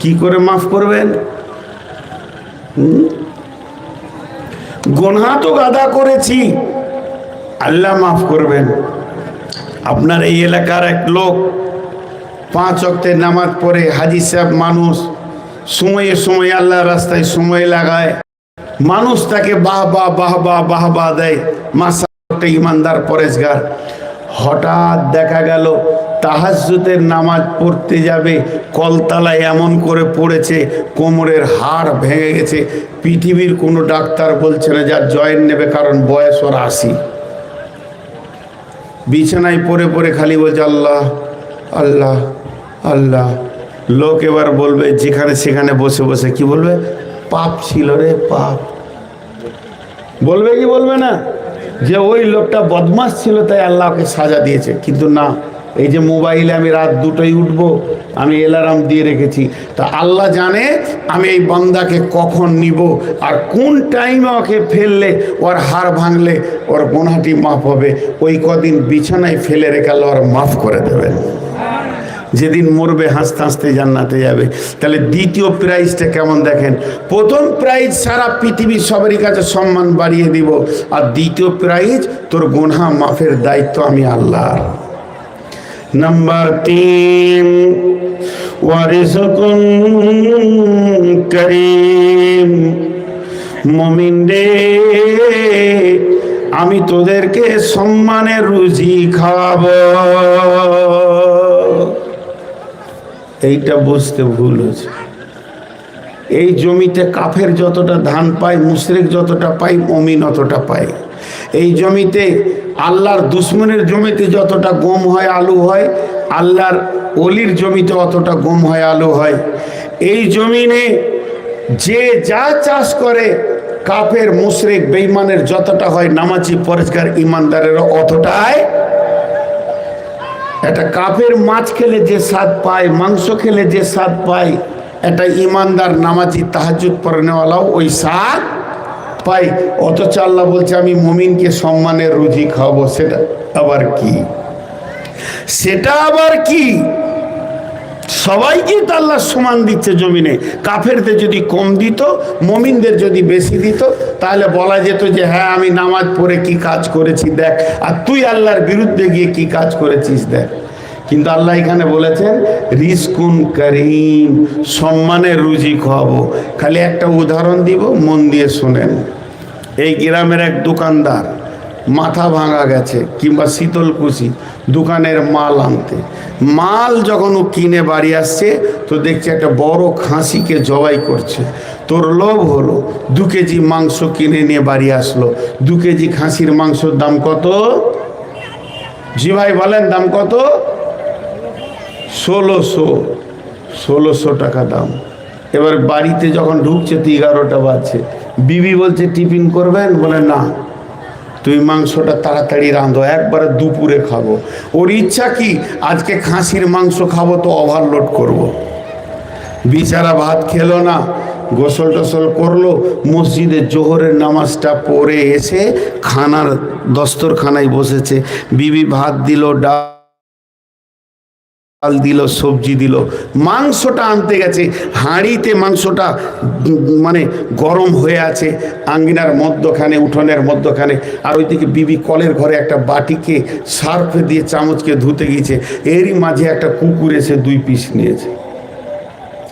কি করে মাফ করবেন? গোনা তো গাদা করেছি। আল্লাহ মাফ করবেন। আপনার এই এলাকার এক লোক পাঁচ অক্টের নামাজ পড়ে হাজি সাহেব মানুষ, সময়ে সময়ে আল্লাহ রাস্তায় সময় লাগায়। মানুষ তাকে বাহ বাহ বাহ বাহ বাহ বাহ দেয়। মাসা একটা ইমানদার পরেশগার। হঠাৎ দেখা গেল, তাহাজ্জুদের নামাজ পড়তে যাবে, কলতলায় এমন করে পড়েছে, কোমরের হাড় ভেঙে গেছে। পৃথিবীর কোনো ডাক্তার বলছে না যার জয়েন নেবে, কারণ বয়স ওর আশি। বিছানায় পড়ে পড়ে খালি বলছে, আল্লাহ আল্লাহ আল্লাহ। লোক এবার বলবে, যেখানে সেখানে বসে বসে। কি বলবে? পাপ ছিল রে, পাপ। বলবে কি বলবে না? যে ওই লোকটা বদমাস ছিল, তাই আল্লাহকে সাজা দিয়েছে। কিন্তু না, এই যে মোবাইলে আমি রাত দুটোই উঠব, আমি অ্যালার্ম দিয়ে রেখেছি। তা আল্লাহ জানে আমি এই বান্দাকে কখন নিব আর কোন টাইমে ওকে ফেললে ওর হার ভাঙলে ওর গোনাটি মাফ হবে। ওই কদিন বিছানায় ফেলে রেখে আল্লাহ ওর মাফ করে দেবেন। যেদিন মরবে, হাসতে হাসতে জান্নাতে যাবে। তাহলে দ্বিতীয় প্রাইজটা কেমন দেখেন? প্রথম প্রাইজ সারা পৃথিবীর সবারই কাছে সম্মান বাড়িয়ে দিব। আর দ্বিতীয় প্রাইজ, তোর গোনা মাফের দায়িত্ব আমি আল্লাহর। নাম্বার তিন ওয়ারিসকুন করিম। মমিন রে, আমি তোদেরকে সম্মানের রুজি খাওয়াবো। এইটা বুঝতে ভুল হয়েছে। এই জমিতে কাফের যতটা ধান পায়, মুশরিক যতটা পায়, মমিন অতটা পায়। এই জমিতে আল্লাহর দুশ্মনের জমিতে যতটা গম হয়, আলু হয়, আল্লাহর অলির জমিতে অতটা গম হয়, আলু হয়। এই জমিনে যে যা চাষ করে, কাফের, মুশরিক বেইমানের যতটা হয়, নামাজি পরিষ্কার ইমানদারের অতটাই একটা কাপের মাছ খেলে যে স্বাদ পায়, মাংস খেলে যে স্বাদ পায়, একটা ইমানদার নামাজি তাহাজুদ পড়ানেওয়ালাও ওই স্বাদ পাই অথচ আল্লাহ বলছে, আমি মমিনকে সম্মানের রুজি খাওয়াবো, সেটা আবার কি? সেটা আবার কি? সবাইকে তো আল্লাহ সমান দিচ্ছে জমিনে। কাফেরদের যদি কম দিত, মমিনদের যদি বেশি দিত, তাহলে বলা যেত যে হ্যাঁ আমি নামাজ পড়ে কি কাজ করেছি, দেখ। আর তুই আল্লাহর বিরুদ্ধে গিয়ে কি কাজ করেছিস, দেখ। কিন্তু আল্লাহ এখানে বলেছেন রিস্কুন করিম, সম্মানের রুজি খাওয়াবো খালি একটা উদাহরণ দিব, মন দিয়ে শোনেন। এই গ্রামের এক দোকানদার মাথা ভাঙা গেছে কিংবা শীতলকুচি দোকানের মাল আনতে। মাল যখন ও কিনে বাড়ি আসছে, তো দেখছে একটা বড় খাসিকে জবাই করছে। তোর লোভ হলো, দু কেজি মাংস কিনে নিয়ে বাড়ি আসলো। দু কেজি খাসির মাংসর দাম কত? জি ভাই, বলেন দাম কত? ষোলোশো। ষোলোশো টাকা দাম। এবার বাড়িতে যখন ঢুকছে, তো এগারোটা বাজছে। বিবি বলছে, টিফিন করবেন? বলে, না। তুই মাংসটা তাড়াতাড়ি রাঁধো, একবারে দুপুরে খাব। ওর ইচ্ছা কি? আজকে খাসির মাংস খাব তো ওভারলোড করব। বিচারা ভাত খেলো না, গোসল টোসল করল, মসজিদে জোহরের নামাজটা পড়ে এসে খানার দস্তরখানায় বসেছে। বিবি ভাত দিল, ডাল ডাল দিল, সবজি দিল, মাংসটা আনতে গেছে। হাঁড়িতে মাংসটা মানে গরম হয়ে আছে, আঙ্গিনার মধ্যখানে, উঠোনের মধ্যখানে। আর ওইদিকে বিবি কলের ঘরে একটা বাটিকে সার্ফ দিয়ে চামচকে ধুতে গিয়েছে। এরই মাঝে একটা কুকুর এসে দুই পিস নিয়েছে।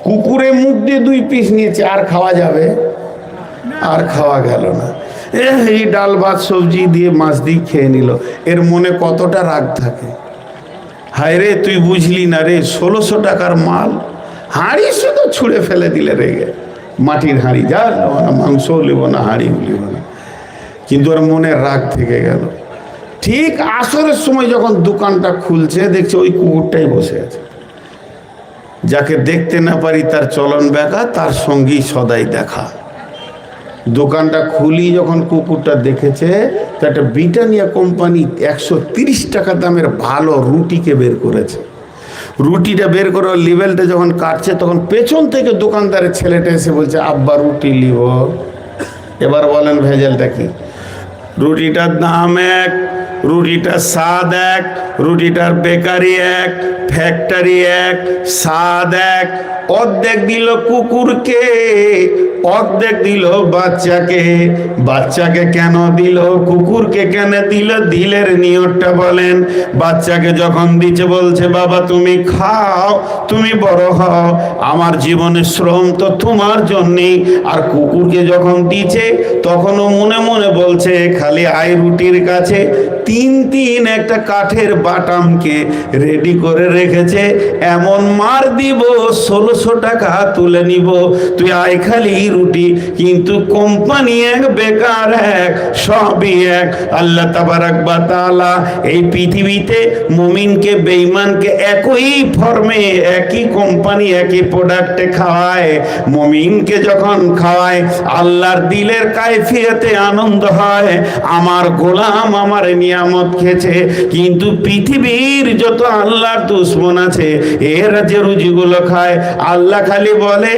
কুকুরে মুখ দিয়ে দুই পিস নিয়েছে, আর খাওয়া যাবে? আর খাওয়া গেল না। এই ডাল ভাত সবজি দিয়ে মাছ দিয়ে খেয়ে নিল। এর মনে কতটা রাগ থাকে। হায় রে, তুই বুঝলি না রে, ষোলোশো টাকার মাল হাঁড়ি শুধু ছুঁড়ে ফেলে দিলে রেগে মাটির হাঁড়ি, যা মাংসও নেব না হাঁড়িও নেব না। কিন্তু ওর মনে রাগ থেকে গেল। ঠিক আসরের সময় যখন দোকানটা খুলছে, দেখছে ওই কুকুরটাই বসে আছে। যাকে দেখতে না পারি তার চলন ব্যাকা তার সঙ্গেই সদাই দেখা। দোকানটা খুলি যখন কুকুরটা দেখেছে, তো একটা ব্রিটানিয়া কোম্পানি একশো তিরিশ টাকা দামের ভালো রুটিকে বের করেছে। রুটিটা বের করে লেভেলটা যখন কাটছে, তখন পেছন থেকে দোকানদারের ছেলেটা এসে বলছে, আব্বা, রুটি লিব এবার বলেন ভেজালটা কি? রুটিটার দাম এক, রুটিটার স্বাদ এক, রুটিটার বেকারি এক, ফ্যাক্টরি এক, স্বাদ এক। অর্ধেক দিল কুকুরকে অর্ধেক দিল বাচ্চাকে। বাচ্চাকে কেন দিল? কুকুরকে কেন দিল? দিলের নিয়তটা বলেন। বাচ্চাকে যখন দিচ্ছে, বলছে, বাবা, তুমি খাও, তুমি বড় হও। আমার জীবনের শ্রম তো তোমার জন্যেই। আর কুকুরকে যখন দিচ্ছে, তখনও মনে মনে বলছে, খালি আই রুটির কাছে তিন তিন একটা কাঠের বাটামকে রেডি করে রেখেছে। এমন মার দিব, ষোলোশো টাকা তুলে নিব। তুই আয় খালি রুটি, কিন্তু কোম্পানি এক, বেকার এক, সবই এক। আল্লাহ তাবারাক বা তাআলা এই পৃথিবীতে মুমিনকে, বেঈমানকে একই ফর্মে, একই কোম্পানি, একই প্রোডাক্টে খাওয়ায়। মুমিনকে যখন খাওয়ায়, আল্লাহর দিলের কাইফিয়তে আনন্দ হয়। আমার গোলাম আমার নিয়ামত খেয়েছে, কিন্তু পৃথিবীর যত আল্লাহর দুশ্মন আছে, এরা যে রুজিগুলো খায়, আল্লাহ খালি বলে,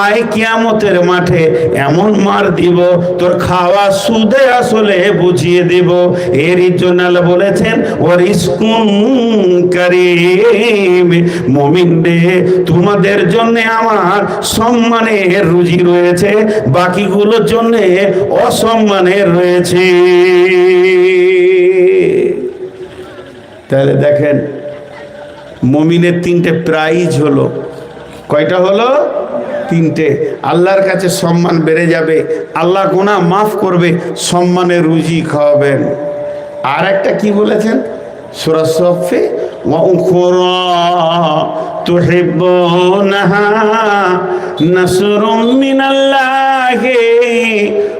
আয় কিয়ামতের মাঠে এমন মার দিব, তোর খাওয়া সুদে আসলে বুঝিয়ে দিব। এর জন্য আল্লাহ বলেছেন ওর ইস্কুন করিম, মমিন রে, তোমাদের জন্য আমার সম্মানের রুজি রয়েছে, বাকিগুলোর জন্য অসম্মানের রয়েছে। তাহলে দেখেন, মমিনের তিনটে প্রাইজ হলো। কয়টা হলো? তিনটে। আল্লাহর কাছে সম্মান বেড়ে যাবে, আল্লাহ গোনা মাফ করবে সম্মানে রুজি খাওয়াবেন। আর একটা কি বলেছেন? সুরাসফে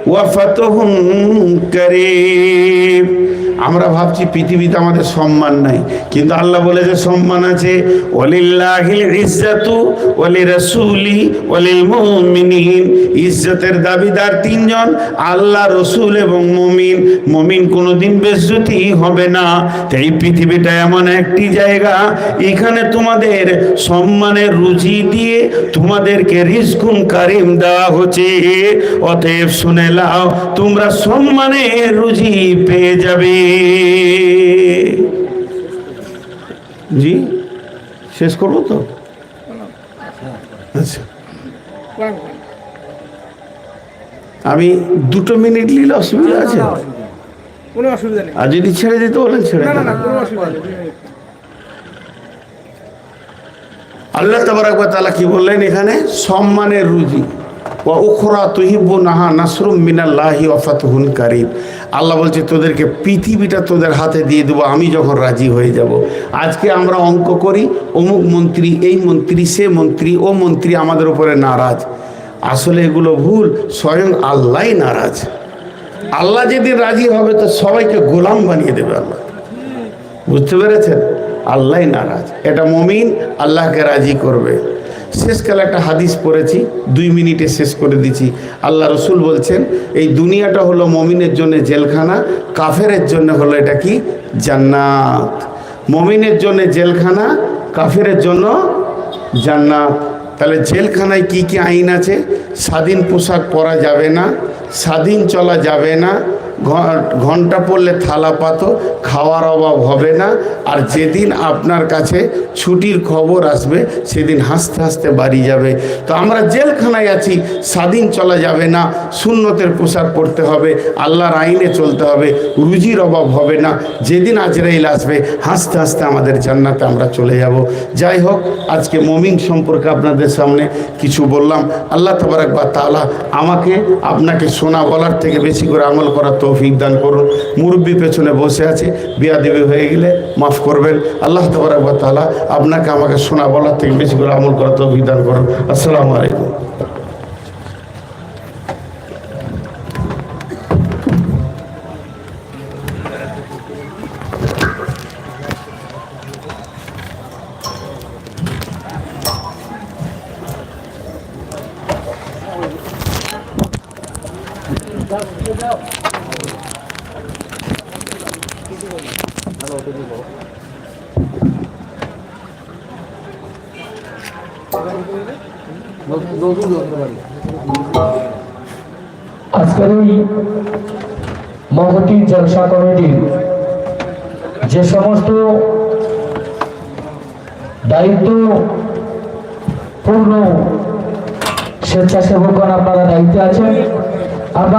ওয়াফাত আমরা ভাবছি পৃথিবীতে আমাদের সম্মান নাই। কিন্তু আল্লাহ বলেছে সম্মান আছে ইজ্জাতু মুমিনিন ইজ্জতের দাবিদার তিনজন, আল্লাহ, রসুল এবং মুমিন। মুমিন কোনোদিন বেজ্জতি হবে না। তাই পৃথিবীটা এমন একটি জায়গা, এখানে তোমাদের সম্মানের রুচি দিয়ে তোমাদেরকে রিজকুন কারিম দেওয়া হচ্ছে। অতএব শুনে লাও তোমরা সম্মানের রুচি পেয়ে যাবে। জি শেষ করব তো? আচ্ছা। আমি দুটো মিনিট নিলে অসুবিধা আছে? কোনো অসুবিধা নেই। আর যদি ছেড়ে দিতে বলেন ছেড়ে না না কোনো অসুবিধা নেই। আল্লাহ তাবারাক ওয়া তাআলা কি বললেন এখানে? সম্মানের রুজি। ওয়া উখরা তুহিব্বু নাহা নাসরুম মিনাল্লাহি ওয়া ফাতহুন কারীব। আল্লাহ বলছে, তোদেরকে পৃথিবীটা তোদের হাতে দিয়ে দেবো, আমি যখন রাজি হয়ে যাব। আজকে আমরা অঙ্ক করি, অমুক মন্ত্রী এই মন্ত্রী, সে মন্ত্রী, ও মন্ত্রী আমাদের উপরে নারাজ। আসলে এগুলো ভুল, স্বয়ং আল্লাহই নারাজ। আল্লাহ যেদিন রাজি হবে, তো সবাইকে গোলাম বানিয়ে দেবে আল্লাহ। বুঝতে পেরেছেন? আল্লাহ নারাজ। এটা মমিন আল্লাহকে রাজি করবে। শেষকালে একটা হাদিস পড়েছি, দুই মিনিটে শেষ করে দিচ্ছি আল্লাহ রসুল বলছেন, এই দুনিয়াটা হলো মমিনের জন্য জেলখানা, কাফেরের জন্য হলো এটা কি? জান্নাত। মমিনের জন্য জেলখানা, কাফেরের জন্য জান্নাত। তাহলে জেলখানায় কি কি আইন আছে? স্বাধীন পোশাক পরা যাবে না, স্বাধীন চলা যাবে না ঘণ্টা পড়লে থালা পাতো, খাওয়ার অভাব হবে না। আর যেদিন আপনার কাছে ছুটির খবর আসবে, সেদিন হাসতে হাসতে বাড়ি যাবে। তো আমরা জেলখানায় আছি, স্বাধীন চলা যাবে না শূন্যতের পোশাক পরতে হবে, আল্লাহর আইনে চলতে হবে, রুজির অভাব হবে না। যেদিন আজরাইল আসবে, হাসতে হাসতে আমাদের জান্নাতে আমরা চলে যাব। যাই হোক, আজকে মমিন সম্পর্কে আপনাদের সামনে কিছু বললাম। আল্লাহ তবরাক বা তালা আমাকে, আপনাকে শোনা বলার থেকে বেশি করে আমল করার তৌফিক দান করুন। মুরব্বী পেছনে বসে আছে বিয়া দেবী হয়ে গেলে মাফ করবেন। আল্লাহ তালা আপনাকে আমাকে শোনা বলার থেকে বেশি করে আমল করার তৌফিক দান করুন। আসসালামু আলাইকুম। আজকের এই মহতি জলসা কমিটির যে সমস্ত দায়িত্ব পূর্ণ স্বেচ্ছাসেবকগণ আপনারা দায়িত্বে আছেন